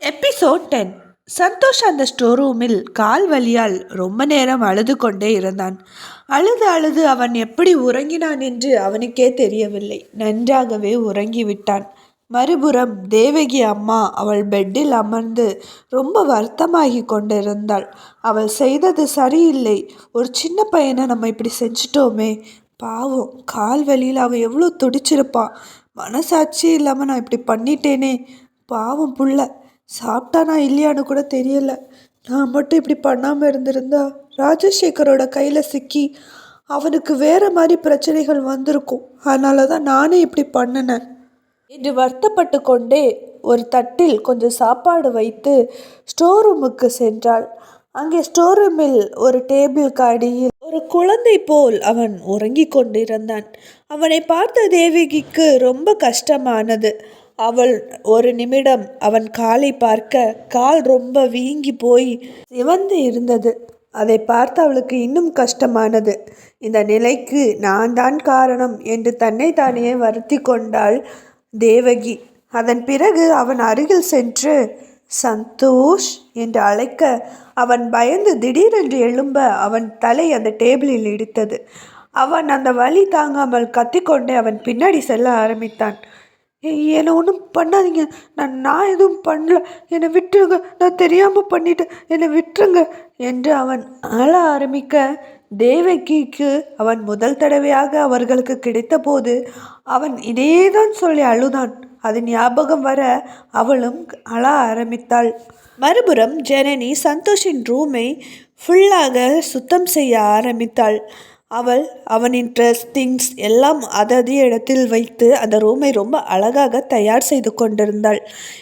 Episode ten Santhosh அந்த store ரூமில் கால் வலியால் ரொம்ப நேரம் அழுது கொண்டே இருந்தான். அழுது அழுது அவன் எப்படி உறங்கினான் என்று அவனுக்கே தெரியவில்லை. நன்றாகவே உறங்கிவிட்டான். மறுபுறம் தேவகி அம்மா அவள் பெட்டில் அமர்ந்து ரொம்ப வருத்தமாகி கொண்டிருந்தாள். அவள் செய்தது சரியில்லை. ஒரு சின்ன பையனை நம்ம இப்படி செஞ்சிட்டோமே. பாவம் கால் வலியில் அவன் எவ்வளோ துடிச்சிருப்பான் மனசாட்சி இல்லாமல் நான் இப்படி பண்ணிட்டேனே. பாவம் புள்ள. சாப்பிட்டானா இல்லையான்னு கூட தெரியல. நான் மட்டும் இப்படி பண்ணாமல் இருந்திருந்தா ராஜசேகரோட கையில் சிக்கி அவனுக்கு வேறு மாதிரி பிரச்சனைகள் வந்திருக்கும். அதனால தான் நானே இப்படி பண்ணினேன். என்று வருத்தப்பட்டு கொண்டே ஒரு தட்டில் கொஞ்சம் சாப்பாடு வைத்து ஸ்டோர் ரூமுக்கு சென்றாள். அங்கே ஸ்டோர் ரூமில் ஒரு டேபிளுக்கு அடியில் ஒரு குழந்தை போல் அவன் உறங்கிக் கொண்டிருந்தான். அவனை பார்த்த தேவகிக்கு ரொம்ப கஷ்டமானது. அவள் ஒரு நிமிடம் அவன் காலை பார்க்க கால் ரொம்ப வீங்கி போய் சிவந்து இருந்தது. அதை பார்த்து அவளுக்கு இன்னும் கஷ்டமானது. இந்த நிலைக்கு நான் தான் காரணம் என்று தன்னை தானே வருத்தி கொண்டாள் தேவகி. அதன் பிறகு அவன் அருகில் சென்று சந்தோஷ் என்று அழைக்க அவன் பயந்து திடீரென்று எழும்ப அவன் தலை அந்த டேபிளில் இடித்தது. அவன் அந்த வழி தாங்காமல் கத்திக்கொண்டே அவன் பின்னாடி செல்ல ஆரம்பித்தான். என்னை ஒன்றும் பண்ணாதீங்க. நான் நான் எதுவும் பண்ணல. என்னை விட்டுருங்க. நான் தெரியாமல் பண்ணிட்டேன். என்னை விட்டுருங்க என்று அவன் அழ ஆரம்பிக்க தேவகிக்கு அவன் முதல் தடவையாக அவர்களுக்கு கிடைத்தபோது அவன் இதேதான் சொல்லி அழுதான். அது ஞாபகம் வர அவளும் அழ ஆரம்பித்தாள். மறுபுறம் ஜனனி சந்தோஷின் ரூமை ஃபுல்லாக சுத்தம் செய்ய ஆரம்பித்தாள். அவள் அவனின் ட்ரெஸ் திங்ஸ் எல்லாம் அதது இடத்தில் வைத்து அந்த ரூமை ரொம்ப அழகாக தயார் செய்து கொண்டிருந்தாள்.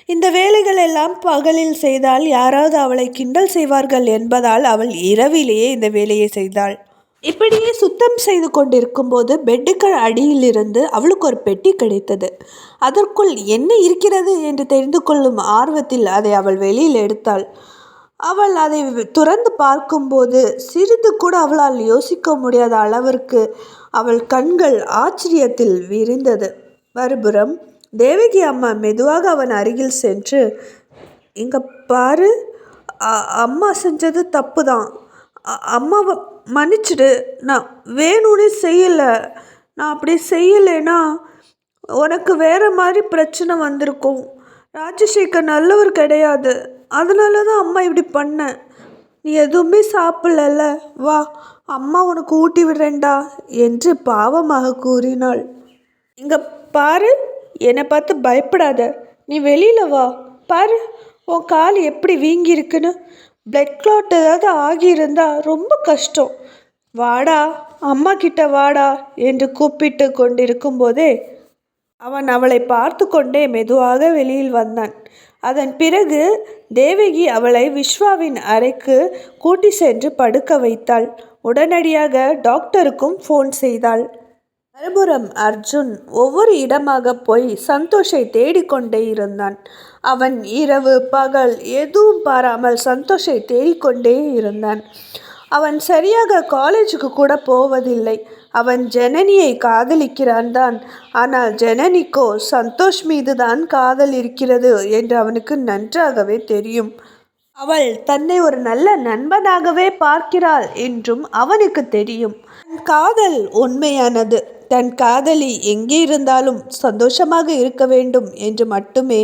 இந்த வேலைகள் எல்லாம் பகலில் செய்தால் யாராவது அவளை கிண்டல் செய்வார்கள் என்பதால் அவள் இரவிலேயே இந்த வேலையை செய்தாள். இப்படியே சுத்தம் செய்து கொண்டிருக்கும் போது பெட்டுக்கு அடியிலிருந்து அவளுக்கு ஒரு பெட்டி கிடைத்தது. அதற்குள் என்ன இருக்கிறது என்று தெரிந்து கொள்ளும் ஆர்வத்தில் அதை அவள் வெளியில் எடுத்தாள். அவள் அதை துறந்து பார்க்கும்போது சிறிது கூட அவளால் யோசிக்க முடியாத அளவிற்கு அவள் கண்கள் ஆச்சரியத்தில் விரிந்தது. மறுபுறம் தேவகி அம்மா மெதுவாக அவன் அருகில் சென்று இங்கே பாரு அம்மா செஞ்சது தப்பு தான் அம்மாவை மன்னிச்சிடு. நான் வேணும்னு செய்யலை. நான் அப்படி செய்யலைன்னா உனக்கு வேறு மாதிரி பிரச்சனை வந்திருக்கும். ராஜசேகர் நல்லவர் கிடையாது. அதனால தான் அம்மா இப்படி பண்ணேன் நீ எதுவுமே சாப்பிடல வா அம்மா உனக்கு ஊட்டி விடுறேன்டா என்று பாவமாக கூறினாள். இங்கே பாரு என்னை பார்த்து பயப்படாத. நீ வெளியில் வா. பாரு உன் கால் எப்படி வீங்கியிருக்குன்னு. பிளட் கிளாட் ஏதாவது ஆகியிருந்தா ரொம்ப கஷ்டம். வாடா அம்மா கிட்ட வாடா என்று கூப்பிட்டு கொண்டிருக்கும் போதே அவன் அவளை பார்த்து கொண்டே மெதுவாக வெளியில் வந்தான். அதன் பிறகு தேவகி அவளை விஸ்வாவின் அறைக்கு கூட்டி சென்று படுக்க வைத்தாள். உடனடியாக டாக்டருக்கும் ஃபோன் செய்தாள். மறுபுறம் அர்ஜுன் ஒவ்வொரு இடமாக போய் சந்தோஷை தேடிக்கொண்டே இருந்தான். அவன் இரவு பகல் எதுவும் பாராமல் சந்தோஷை தேடிக்கொண்டே இருந்தான். அவன் சரியாக காலேஜுக்கு கூட போவதில்லை. அவன் ஜனனியை காதலிக்கிறான் தான். ஆனால் ஜனனிக்கோ சந்தோஷ் மீது தான் காதல் இருக்கிறது என்று அவனுக்கு நன்றாகவே தெரியும். அவள் தன்னை ஒரு நல்ல நண்பனாகவே பார்க்கிறாள் என்றும் அவனுக்கு தெரியும். காதல் உண்மையானது. தன் காதலி எங்கே இருந்தாலும் சந்தோஷமாக இருக்க வேண்டும் என்று மட்டுமே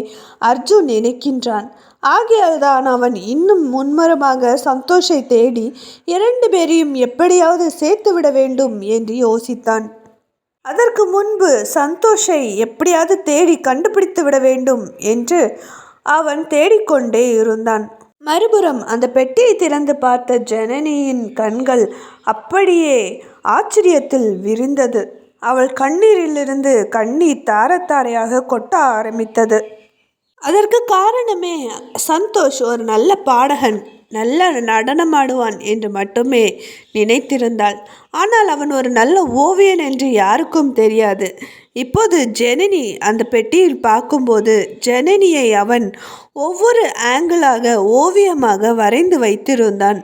அர்ஜுன் நினைக்கின்றான். ஆகையால்தான் அவன் இன்னும் முன்மரமாக சந்தோஷை தேடி இரண்டு பேரையும் எப்படியாவது சேர்த்துவிட வேண்டும் என்று யோசித்தான். அதற்கு முன்பு சந்தோஷை எப்படியாவது தேடி கண்டுபிடித்து விட வேண்டும் என்று அவன் தேடிக்கொண்டே இருந்தான். மறுபுறம் அந்த பெட்டியை திறந்து பார்த்த ஜனனியின் கண்கள் அப்படியே ஆச்சரியத்தில் விரிந்தது. அவள் கண்ணீரிலிருந்து கண்ணீர் தாரத்தாரையாக கொட்ட ஆரம்பித்தது. அதற்கு காரணமே சந்தோஷ் ஒரு நல்ல பாடகன் நல்ல நடனமாடுவான் என்று மட்டுமே நினைத்திருந்தாள். ஆனால் அவன் ஒரு நல்ல ஓவியன் என்று யாருக்கும் தெரியாது. இப்போது ஜெனனி அந்த பெட்டியில் பார்க்கும்போது ஜெனனியை அவன் ஒவ்வொரு ஆங்கிளாக ஓவியமாக வரைந்து வைத்திருந்தான்.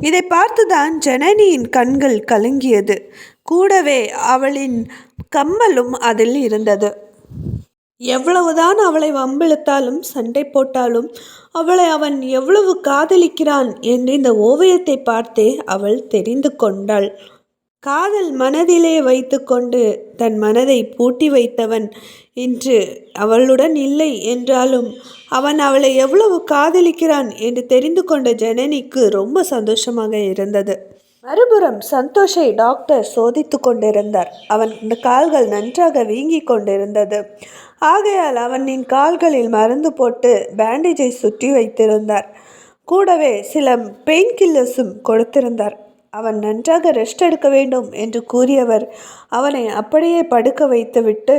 இதை பார்த்துதான் ஜனனியின் கண்கள் கலங்கியது. கூடவே அவளின் கம்மலும் அதில் இருந்தது. எவ்வளவுதான் அவளை வம்பிழுத்தாலும் சண்டை போட்டாலும் அவளை அவன் எவ்வளவு காதலிக்கிறான் என்று இந்த ஓவியத்தை பார்த்தே அவள் தெரிந்து கொண்டாள். காதல் மனதிலே வைத்துக்கொண்டு தன் மனதை பூட்டி வைத்தவன் இன்று அவளுடன் இல்லை என்றாலும் அவன் அவளை எவ்வளவு காதலிக்கிறான் என்று தெரிந்து கொண்ட ஜனனிக்கு ரொம்ப சந்தோஷமாக இருந்தது. மறுபுறம் சந்தோஷை டாக்டர் சோதித்து கொண்டிருந்தார். அவன் கால்கள் நன்றாக வீங்கி கொண்டிருந்தது. ஆகையால் அவனின் கால்களில் மருந்து போட்டு பேண்டேஜை சுற்றி வைத்திருந்தார். கூடவே சில பெயின் கில்லர்ஸும் கொடுத்திருந்தார். அவன் நன்றாக ரெஸ்ட் எடுக்க வேண்டும் என்று கூறியவர் அவனை அப்படியே படுக்க வைத்துவிட்டு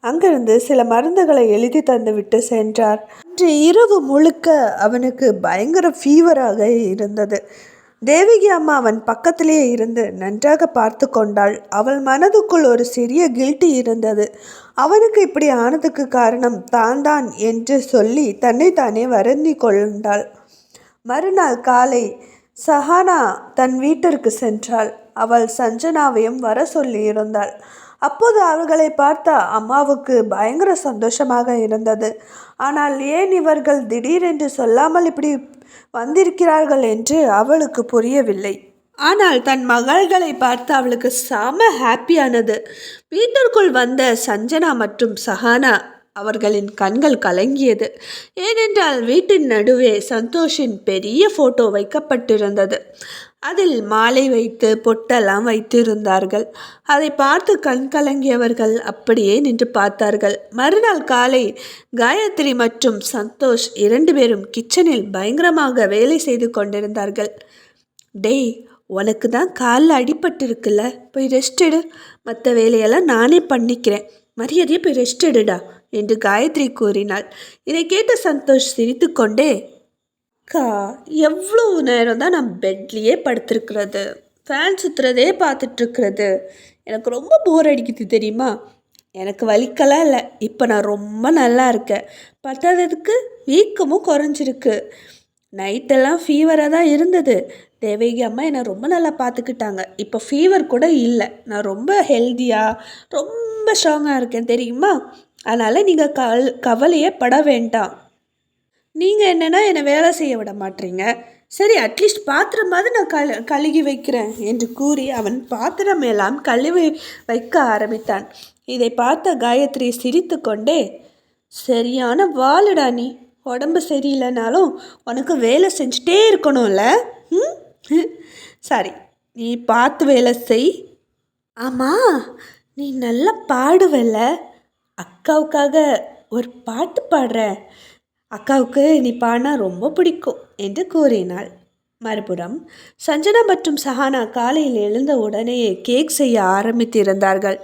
அங்கிருந்து சில மருந்துகளை எழுதி தந்துவிட்டு சென்றார். அன்று இரவு முழுக்க அவனுக்கு பயங்கர ஃபீவராக இருந்தது. தேவகி அம்மா அவன் பக்கத்திலேயே இருந்து நன்றாக பார்த்து கொண்டாள். அவள் மனதுக்குள் ஒரு சிறிய கில்ட்டி இருந்தது. அவனுக்கு இப்படி ஆனதுக்கு காரணம் தான் தான் என்று சொல்லி தன்னைத்தானே வருந்தி கொண்டாள். மறுநாள் காலை சஹானா தன் வீட்டிற்கு சென்றாள். அவள் சஞ்சனாவையும் வர சொல்லியிருந்தாள் அப்போது அவர்களை பார்த்தா அம்மாவுக்கு பயங்கர சந்தோஷமாக இருந்தது. ஆனால் ஏன் இவர்கள் திடீரென்று சொல்லாமல் இப்படி வந்திருக்கிறார்கள் என்று அவளுக்கு புரியவில்லை. ஆனால் தன் மகள்களை பார்த்து அவளுக்கு செம ஹாப்பியானது. வீட்டிற்குள் வந்த சஞ்சனா மற்றும் சஹானா அவர்களின் கண்கள் கலங்கியது. ஏனென்றால் வீட்டின் நடுவே சந்தோஷின் பெரிய ஃபோட்டோ வைக்கப்பட்டிருந்தது. அதில் மாலை வைத்து பொட்டெல்லாம் வைத்திருந்தார்கள். அதை பார்த்து கண் கலங்கியவர்கள் அப்படியே நின்று பார்த்தார்கள். மறுநாள் காலை காயத்ரி மற்றும் சந்தோஷ் இரண்டு பேரும் கிச்சனில் பயங்கரமாக வேலை செய்து கொண்டிருந்தார்கள். டேய் உனக்கு தான் காலில் அடிபட்டிருக்குல்ல. போய் ரெஸ்ட் எடு. மற்ற வேலையெல்லாம் நானே பண்ணிக்கிறேன். மரியாதையை போய் ரெஸ்ட் எடுடா. என்று காயத்ரி கூறினாள். இதை கேட்ட சந்தோஷ் சிரித்துக்கொண்டே அக்கா எவ்வளோ நேரம் தான் நான் பெட்லேயே படுத்திருக்கிறது. ஃபேன் சுற்றுறதே பார்த்துட்ருக்கிறது. எனக்கு ரொம்ப போர் அடிக்குது தெரியுமா? எனக்கு வலிக்கலாம் இல்லை. இப்போ நான் ரொம்ப நல்லா இருக்கேன். பத்தாததுக்கு வீக்கமும் குறைஞ்சிருக்கு. நைட்டெல்லாம் ஃபீவராக தான் இருந்தது. தேவகி அம்மா என்னை ரொம்ப நல்லா பார்த்துக்கிட்டாங்க. இப்போ ஃபீவர் கூட இல்லை. நான் ரொம்ப ஹெல்த்தியாக ரொம்ப ஸ்ட்ராங்காக இருக்கேன் தெரியுமா? அதனால் நீங்கள் கவல் கவலையே பட வேண்டாம். நீங்கள் என்னென்னா என்னை வேலை செய்ய விட மாட்டீங்க. சரி அட்லீஸ்ட் பாத்திரமாவது நான் கழு கழுகி வைக்கிறேன் என்று கூறி அவன் பாத்திரம் எல்லாம் கழுவி வைக்க ஆரம்பித்தான். இதை பார்த்த காயத்ரி சிரித்து கொண்டே சரியான வாளுடா நீ. உடம்பு சரியில்லைனாலும் உனக்கு வேலை செஞ்சுட்டே இருக்கணும்ல? ம் சரி நீ பார்த்து வேலை செய். ஆமாம் நீ நல்லா பாடுவல்ல. அக்காவுக்காக ஒரு பாட்டு பாடுற. அக்காவுக்கு நீ பாடினா ரொம்ப பிடிக்கும் என்று கூறினாள். மறுபுறம் சஞ்சனா மற்றும் சஹானா காலையில் எழுந்த உடனே கேக் செய்ய ஆரம்பித்திருந்தார்கள்.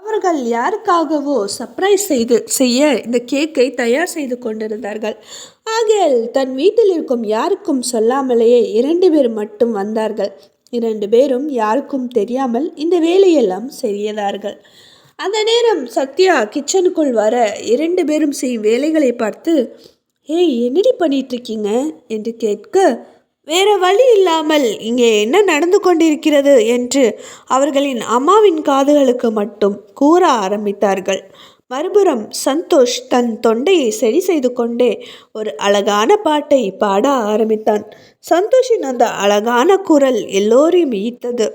அவர்கள் யாருக்காகவோ சர்ப்ரைஸ் செய்து செய்ய இந்த கேக்கை தயார் செய்து கொண்டிருந்தார்கள். ஆகையால் தன் வீட்டில் இருக்கும் யாருக்கும் சொல்லாமலேயே இரண்டு பேர் மட்டும் வந்தார்கள். இரண்டு பேரும் யாருக்கும் தெரியாமல் இந்த வேலையெல்லாம் செய்தார்கள். அந்த நேரம் சத்யா கிச்சனுக்குள் வர இரண்டு பேரும் செய்யும் வேலைகளை பார்த்து ஏய் என்னடி பண்ணிகிட்ருக்கீங்க என்று கேட்க வேறு வழி இல்லாமல் இங்கே என்ன நடந்து கொண்டிருக்கிறது? என்று அவர்களின் அம்மாவின் காதுகளுக்கு மட்டும் கூற ஆரம்பித்தார்கள். மறுபுறம் சந்தோஷ் தன் தொண்டையை சரி செய்து கொண்டே ஒரு அழகான பாட்டை பாட ஆரம்பித்தான். சந்தோஷின் அந்த அழகான குரல் எல்லோரையும் ஈர்த்தது.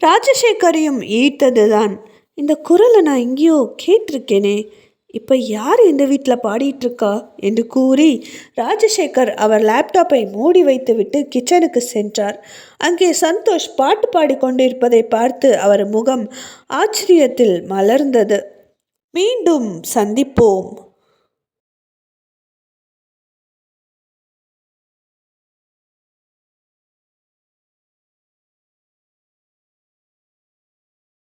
ராஜசேகரையும் ஈர்த்தது தான் இந்த குரலை நான் எங்கேயோ கேட்டிருக்கேனே. இப்போ யார் இந்த வீட்டில் பாடிட்டுருக்கா? என்று கூறி ராஜசேகர் அவர் லேப்டாப்பை மூடி வைத்துவிட்டு கிச்சனுக்கு சென்றார். அங்கே சந்தோஷ் பாட்டு பாடிக்கொண்டிருப்பதை பார்த்து அவர் முகம் ஆச்சரியத்தில் மலர்ந்தது. மீண்டும் சந்திப்போம்.